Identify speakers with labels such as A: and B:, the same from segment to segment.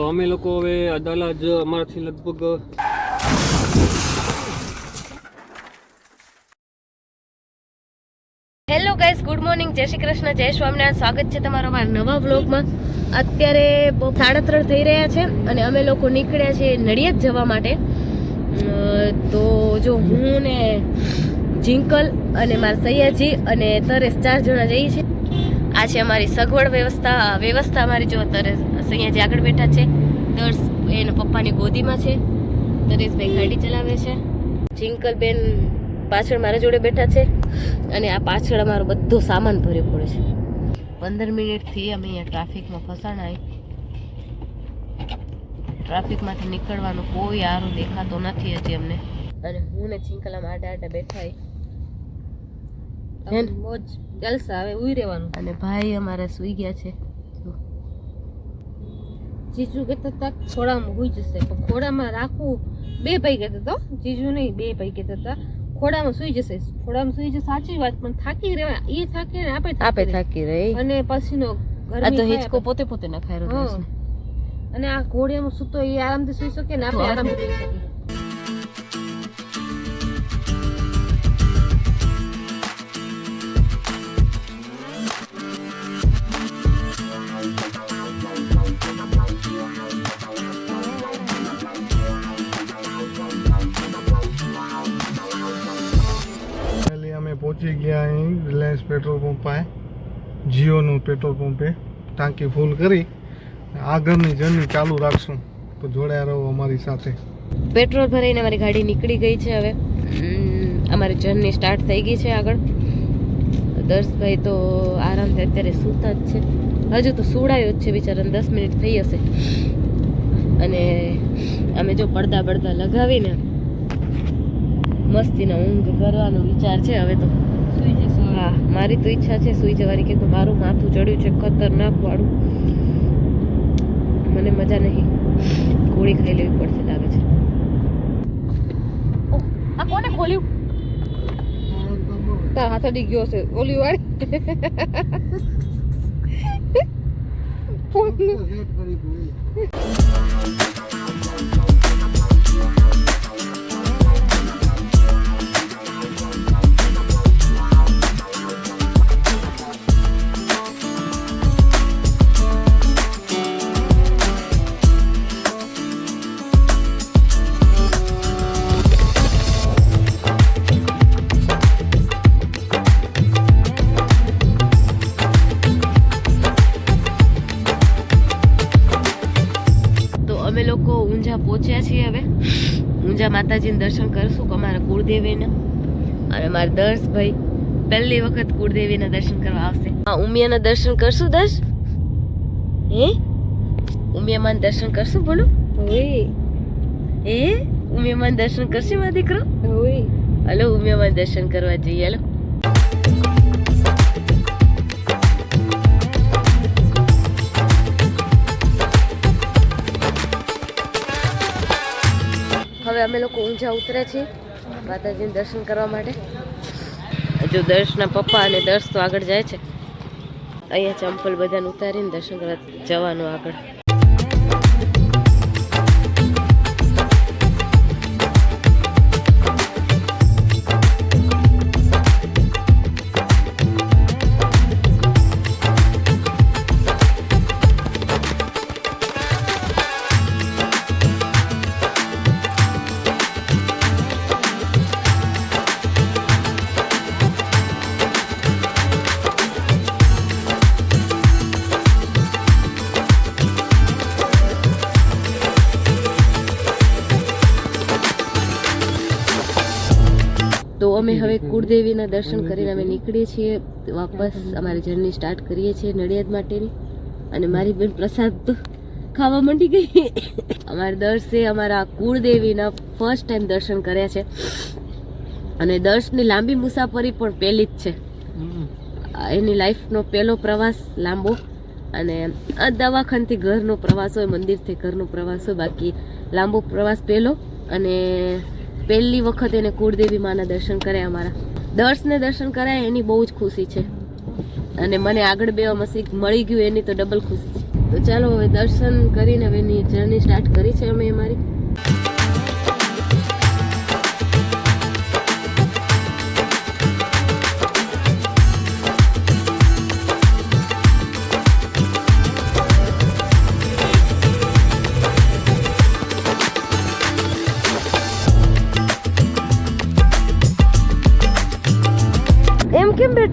A: અમે લોકો હવે અદાલત અમારાથી લગભગ
B: હેલો ગાઈસ ગુડ મોર્નિંગ જય શ્રી કૃષ્ણ, જય સ્વામિનારાયણ. સ્વાગત છે તમારો અમારા નવા વ્લોગમાં અત્યારે સાડા ત્રણ થઈ રહ્યા છે અને અમે લોકો નીકળ્યા છે નડિયાદ જવા માટે. તો જો હું ને જિંકલ અને મારા સૈયાજી અને તરેશ ચાર જણા જઈએ છીએ. આ છે અમારી સગવડ વ્યવસ્થા વ્યવસ્થા અમારી જો તરેશ જે આગળ બેઠા છે દર્શ એના પપ્પાની ગોદીમાં છે તરેશભાઈ ગાડી ચલાવે છે. જિંકલ બેન પાછળ મારા જોડે બેઠા છે અને આ પાછળ અમારો બધો સામાન ભર્યો પડે છે. પંદર મિનિટથી અમે અહીંયા ટ્રાફિકમાં ફસાણાય. ટ્રાફિકમાંથી નીકળવાનું કોઈ આરો દેખાતો નથી હજી અમને. અને હું ને ચિંકલામાં આડા આડા બેઠા મોજ જલસા હવે ઉઈ રહેવાનું. અને ભાઈ અમારા સુઈ ગયા છે. જીજુ કહેતા હતા ખોડામાં સુઈ જશે. પણ ખોડામાં રાખવું બે ભાઈ કહેતા તો. જીજુ નહીં બે ભાઈ કહેતા હતા. ખોડામાં સુઈ જશે. ખોડામાં સુઈ જશે સાચી વાત પણ થાકી રહેવાય. એ થાકી ને આપે આપે થાકી રહી. અને પછીનો આ તો હિચકો પોતે પોતે નખાય રહ્યો અને આ ઘોડિયામાં સૂતો એ આરામથી સુઈ શકે ને આપણે આરામથી સુઈ શકીએ
C: જીઓનું પેટ્રોલ પંપે ટાંકી ફૂલ કરી આગળની જર્ની ચાલુ રાખશું. તો જોડાયા રહો અમારી સાથે.
B: પેટ્રોલ ભરાઈને અમારી ગાડી નીકળી ગઈ છે હવે. અમારી જર્ની સ્ટાર્ટ થઈ ગઈ છે આગળ. દર્શભાઈ તો આરામથી અત્યારે સૂતા જ છે. હજુ તો સુડાયો જ છે બિચારાને દસ મિનિટ થઈ હશે. અને અમે જો પડદા પડદા લગાવીને મસ્તીનો ઊંઘ કરવાનો વિચાર છે હવે તો. હા મારી તો ઈચ્છા છે સુઈ જવાની કે મારું માથું ચડ્યું છે ખતરનાક વાળું. મને મજા નહીં. ગોળી ખાઈ લેવી પડશે લાગે છે. આ કોને ખોલ્યું? તાર હાથ અડી ગયો છે ઓલી વાળી. માતાજીને દર્શન કરશું કે અમારા કુળદેવીના? અને મારા દર્શભાઈ પહેલી વખત કુળદેવીના દર્શન કરવા આવશે. હા ઉમિયાના દર્શન કરશું દર્શ? હે? ઉમિયામાં દર્શન કરશું બોલો? એ ઉમિયામાં દર્શન કરશે મારા દીકરો? હલો ઉમિયામાં દર્શન કરવા જઈએ હલો. હવે અમે લોકો ઊંઝા ઉતરે છીએ માતાજીને દર્શન કરવા માટે. હજુ દર્શના પપ્પા અને દર્શ તો આગળ જાય છે. અહીંયા ચંપલ બધાને ઉતારીને દર્શન કરવા જવાનું આગળ. અમે હવે કુળદેવીના દર્શન કરીને અમે નીકળીએ છીએ. વાપસ અમારી જર્ની સ્ટાર્ટ કરીએ છીએ નડિયાદ માટેની. અને મારી બેન પ્રસાદ ખાવા માંડી ગઈ. અમારે દર્શે અમારા કુળદેવીના ફર્સ્ટ ટાઈમ દર્શન કર્યા છે. અને દર્શની લાંબી મુસાફરી પણ પહેલી જ છે. એની લાઈફનો પહેલો પ્રવાસ લાંબો. અને આ દવાખાનથી ઘરનો પ્રવાસ હોય મંદિરથી ઘરનો પ્રવાસ હોય બાકી લાંબો પ્રવાસ પહેલો. અને પહેલી વખત એને કુળદેવી માના દર્શન કર્યા અમારા. દર્શને દર્શન કરાય, એની બહુ જ ખુશી છે. અને મને આગળ બે મસીક મળી ગયું, એની તો ડબલ ખુશી છે. તો ચાલો હવે દર્શન કરીને હવે એની જર્ની સ્ટાર્ટ કરી છે અમે અમારી.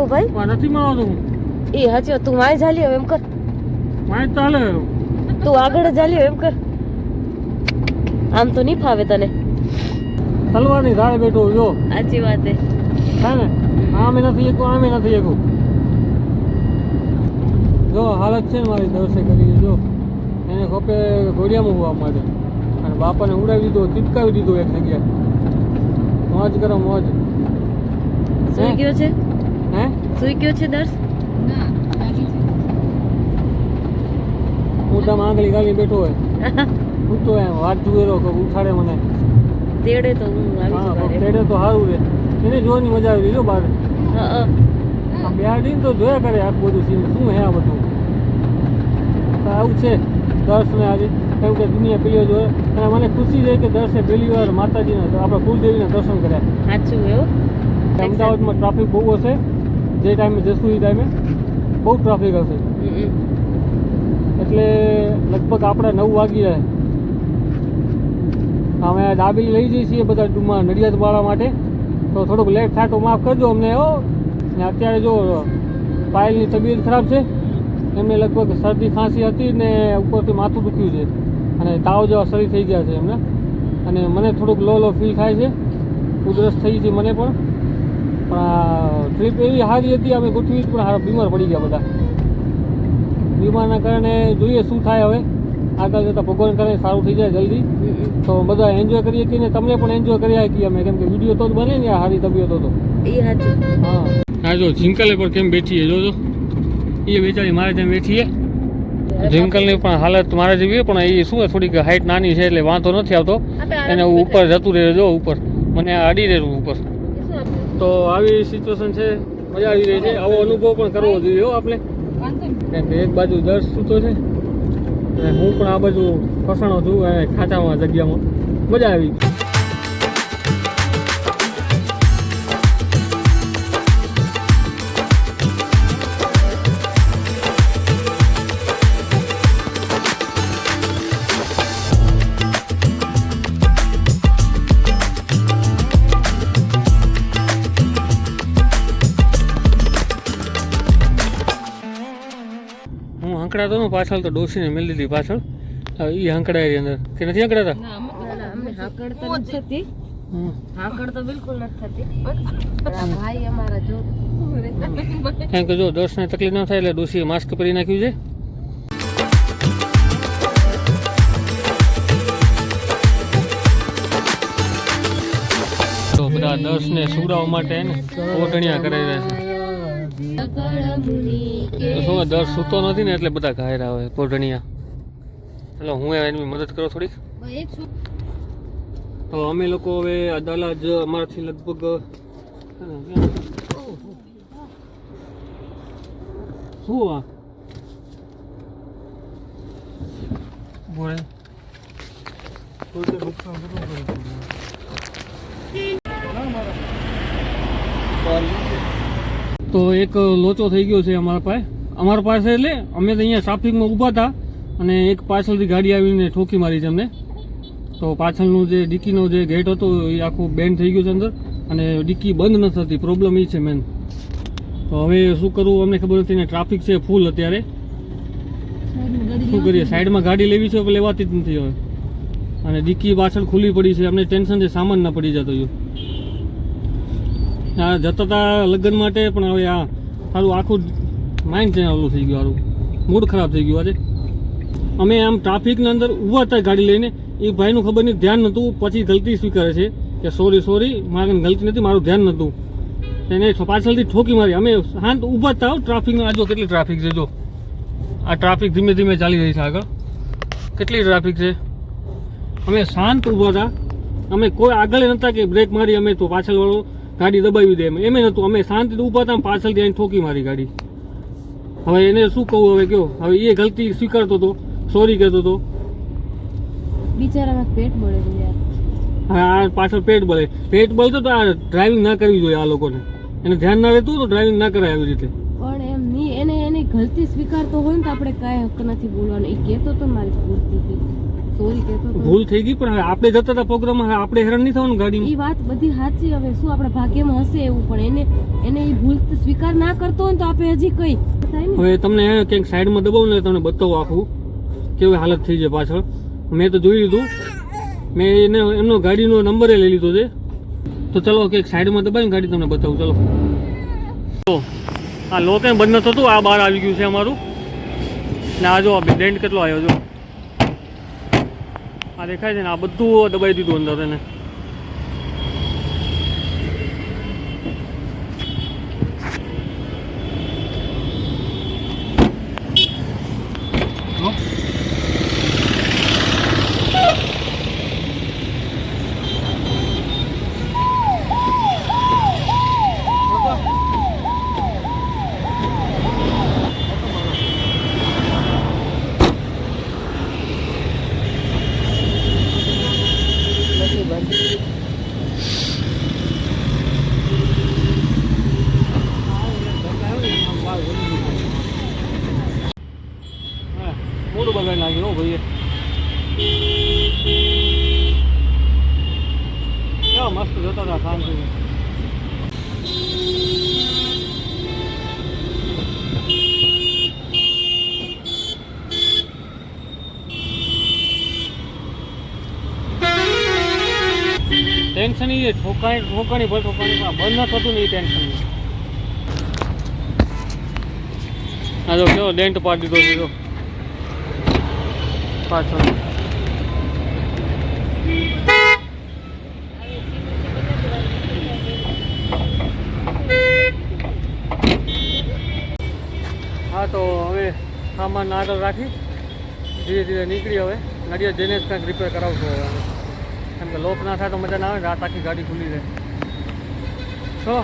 B: બેઠો ભાઈ?
A: પણ નથી મારતો હું
B: એ હાચો તું માય ઝાલી હવે એમ કર.
A: માય ચાલે
B: તું આગળ ઝાલી એમ કર. આમ તો નહીં ફાવે તને.
A: તલવારની ધારે બેઠો જો.
B: સાચી વાત હે.
A: હે ને? આમે નથી એકું આમે નથી એકું. જો હાલત છે મારી દર્શે કરી જો. એને ખોપે ઘોડિયામાં હોવા માટે અને બાપાને ઉડાવી દીધો ચિપકાવી દીધો એક જગ્યાએ. મોજ કરો મોજ.
B: શું ગયો છે?
A: હે?
B: સુઈ ગયો છે દર્શ?
A: હું તમે આંગળી ગાલી બેઠો હોય. હું તો એમ વાત જુએ રહો કે ઉઠાડે મને.
B: તેડે તો હું આવી
A: હા તેડે તો સારું રે. એને જોવાની મજા આવી જો બાર.
B: હા.
A: બેહાડીને તો જોયા કરે આ બધું સીન. શું હે આ બધું? તો આવું છે દર્શને આજે. કેમ કે દુનિયા પેલીઓ જોયો અને મને ખુશી છે કે દર્શે પહેલી વાર માતાજીના આપણા કુલદેવીના દર્શન કર્યા.
B: સાચું એવું?
A: અમદાવાદમાં ટ્રાફિક બહુ હશે. જે ટાઈમે જશું એ ટાઈમે બહુ ટ્રાફિક હશે. એટલે લગભગ આપણે નવ વાગી જાય. અમે દાબેલી લઈ જઈએ છીએ બધા ટૂંકમાં નડિયાદવાળા માટે. તો થોડુંક લેટ થાય તો માફ કરજો અમને હો. ને અત્યારે જો પાયલની તબિયત ખરાબ છે એમને લગભગ શરદી ખાંસી હતી ને ઉપરથી માથું દુખ્યું છે. અને તાવ જેવા શરીર થઈ ગયા છે એમને. અને મને થોડુંક લો લો ફીલ થાય છે. ઉધરસ થઈ છે મને પણ. પણ આ ટ્રીપ એવી સારી હતી અમે ગોઠવી પણ હારા બીમાર પડી ગયા બધા. બીમારના કારણે જોઈએ શું થાય હવે. આગળ જતાં ભગવાન કરે સારું થઈ જાય જલ્દી. તો બધા એન્જોય કરીએ છીએ ને તમને પણ એન્જોય કરી શકીએ અમે. કેમ કે વીડિયો તો જ બને ને સારી તબિયતો તો.
B: એ સાચું.
A: હા. હા જો જિંકલે પર કેમ બેઠી છે જોજો. એ બેચારી મારે જેમ બેઠી છે. જિંકલની પણ હાલત મારે જેવી પણ એ શું છે, થોડીક હાઈટ નાની છે એટલે વાંધો નથી આવતો. એને ઉપર જતું રહે જો ઉપર. મને આ અડી રહેવું ઉપર? તો આવી સિચ્યુએશન છે મજા આવી રહી છે. આવો અનુભવ પણ કરવો જોઈએ આપણે. કેમ કે એક બાજુ દર્શ સૂતો છે અને હું પણ આ બાજુ ફસાણો છું અને ખાંચામાં જગ્યામાં. મજા આવી. હંકડાતો ને પાછળ તો ડોસીને મેલી દીધી પાછળ. એ હંકડાય અંદર. કે નથી હંકડાતા?
B: અમારા જો
A: કે જો દર્શને તકલીફ ન થાય એટલે ડોસીએ માસ્ક પહેરી નાખ્યું છે. તો બધા દર્શને સુવડાવવા માટે ને ઓઢણિયા કરાવી રહ્યા છે. શું દર સૂતો નથી ને એટલે બધા ઘાયરા હોય કોઢણિયા એટલે હું એની મદદ કરો થોડીક. તો અમે લોકો હવે અદાલત અમારાથી લગભગ, શું આ? બોલે. તો એક લોચો થઈ ગયો છે અમારા પાસે. અમારા પાસે એટલે અમે તો અહીંયા ટ્રાફિકમાં ઊભા હતા અને એક પાછળથી ગાડી આવીને ઠોકી મારી છે અમને. તો પાછળનું જે ડિક્કીનો જે ગેટ હતો એ આખું બેન્ડ થઈ ગયું છે અંદર અને ડિક્કી બંધ નથી થતી પ્રોબ્લેમ એ છે મેન તો હવે શું કરવું અમને ખબર નથી ને ટ્રાફિક છે ફૂલ અત્યારે. શું કરીએ? સાઈડમાં ગાડી લેવી છે લેવાતી જ નથી હવે. અને ડિક્કી પાછળ ખુલ્લી પડી છે, અમને ટેન્શન છે, સામાન ના પડી જતો જો આ જતા હતા લગ્ન માટે, પણ હવે આ સારું આખું માઇન્ડ છે ઓલું થઈ ગયું સારું મૂડ ખરાબ થઈ ગયું આજે. અમે આમ ટ્રાફિકની અંદર ઊભા હતા ગાડી લઈને, એ ભાઈનું ખબર નહીં ધ્યાન નહોતું પછી ગલતી સ્વીકારે છે કે સોરી સોરી મારે ગલતી નથી, મારું ધ્યાન નહોતું એને પાછળથી ઠોકી મારી. અમે શાંત ઊભા હતા ટ્રાફિકમાં આજો કેટલી ટ્રાફિક છે, જો. આ ટ્રાફિક ધીમે ધીમે ચાલી રહી છે આગળ. કેટલી ટ્રાફિક છે? અમે શાંત ઊભા હતા. અમે કોઈ આગળ નહોતા કે બ્રેક મારી અમે તો પાછળવાળો. ગાડી દબાવી દે એમ. એમ નહોતું અમે શાંતિથી ઊભા હતા પાછળથી આવીને ઠોકી મારી ગાડી. હવે એને શું કહું હવે કયો? હવે એ ગલતી સ્વીકારતો હતો સોરી કહેતો હતો
B: બિચારામાં પેટ બળે
A: હા આ પાછળ પેટ બળે. પેટ બળતો તો આ ડ્રાઇવિંગ ના કરવી જોઈએ આ લોકોને. એને ધ્યાન ના રહેતું તો ડ્રાઇવિંગ ના કરાય આવી રીતે.
B: પણ એમ નહીં એને એની ગલતી સ્વીકારતો હોય ને તો આપણે કાંઈ હક નથી બોલવાનું. એ કહેતો તો મારી થઈ સોરી કહેતો
A: ભૂલ થઈ ગઈ પણ આપણે જતા હતા પ્રોગ્રામ આપણે હેરાન નહીં થવાનું
B: એ વાત બધી સાચી હવે શું આપણા ભાગ્યમાં હશે એવું પણ એને એને એ ભૂલ સ્વીકાર ના કરતો હોય તો આપણે હજી કઈ.
A: હવે તમને ક્યાંક સાઈડમાં દબાવું ને તમને બતાવું આખું કેવી હાલત થઈ છે પાછળ. મેં તો જોઈ લીધું. મેં એને એમનો ગાડીનો નંબરે લઈ લીધો છે. તો ચલો ક્યાંક સાઈડમાં દબાવીને ગાડી તમને બતાવું ચલો. તો આ લોકે બંધ નતું આ બહાર આવી ગયું છે અમારું. ને આ જો ડેન્ટ કેટલો આવ્યો જો. આ દેખાય છે ને આ બધું દબાઈ દીધું અંદર એને હા, મોઢું બગાડી નાખ્યું હો ભાઈએ કેવા જતા શાંતિ ટેન્શન એ ઠોકાણી ઠોકાણી ભર ઠોકાણી બંધ ન થતું નહીં ટેન્શન આ જો કેવો ડેન્ટ પાડી દીધો છે પાછળ હા તો હવે સામાન આગળ રાખી ધીરે ધીરે નીકળી હવે. નડિયાદ જઈને જ કંઈક રિપેર કરાવશો હવે. કેમ કે લોક ના થાય તો મજા ના આવે રાત આખી ગાડી ખુલ્લી રહે. છો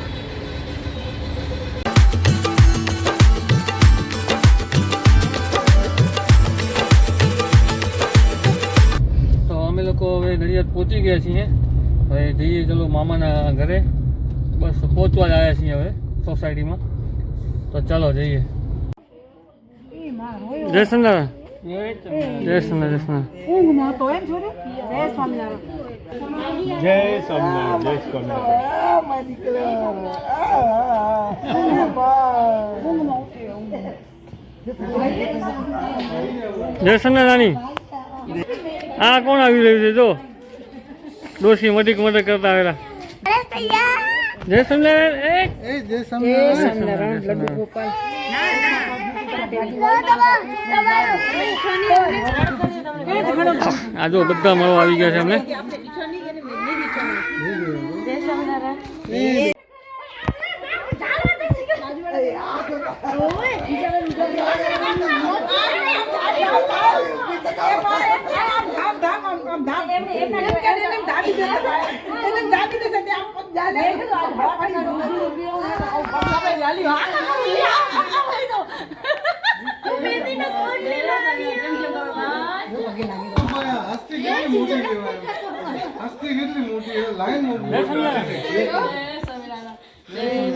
A: તો અમે લોકો હવે નડિયાદ પહોંચી ગયા છીએ. હવે જઈએ ચલો મામાના ઘરે. બસ પહોંચવા જ આવ્યા છીએ હવે સોસાયટીમાં તો ચાલો જઈએ. જય
C: સ્વામિનારાયણ જય સ્વામિનારાયણ
A: જય સનારાયણી આ કોણ આવી રહ્યું છે? જો. ડોશી મટીક મટક કરતા આવેલા. જય સ્વામિનારાયણ જય
C: સ્વામિનારાયણ જય સ્વામિનારાયણ
A: આ જો બધા મળવા આવી ગયા છે અમને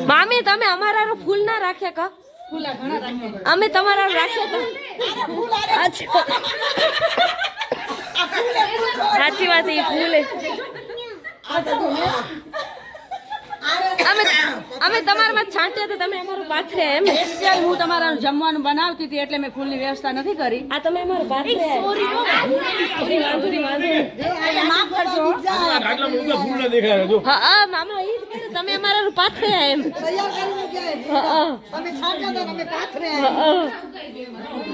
B: મામી તમે અમારા ફૂલ ના રાખ્યા કા? અમે તમારા રાખ્યા સાચી વાત એ ફૂલ. અમે અમે તમારામાં છાંટ્યા તો તમે અમારું પાથરે એમ.
D: સ્પેશિયલ હું તમારા જમવાનું બનાવતી હતી એટલે મેં ફૂલની વ્યવસ્થા નથી કરી.
B: આ તમે અમારું પાથરે. સોરી વાંધો નહીં વાંધો નહીં.
D: માફ કરજો.
B: હા હા મામા એ જ તમે અમારા પાથરે એમ. હા હા.
D: અમે છાંટ્યા તો અમે પાથરે
B: હા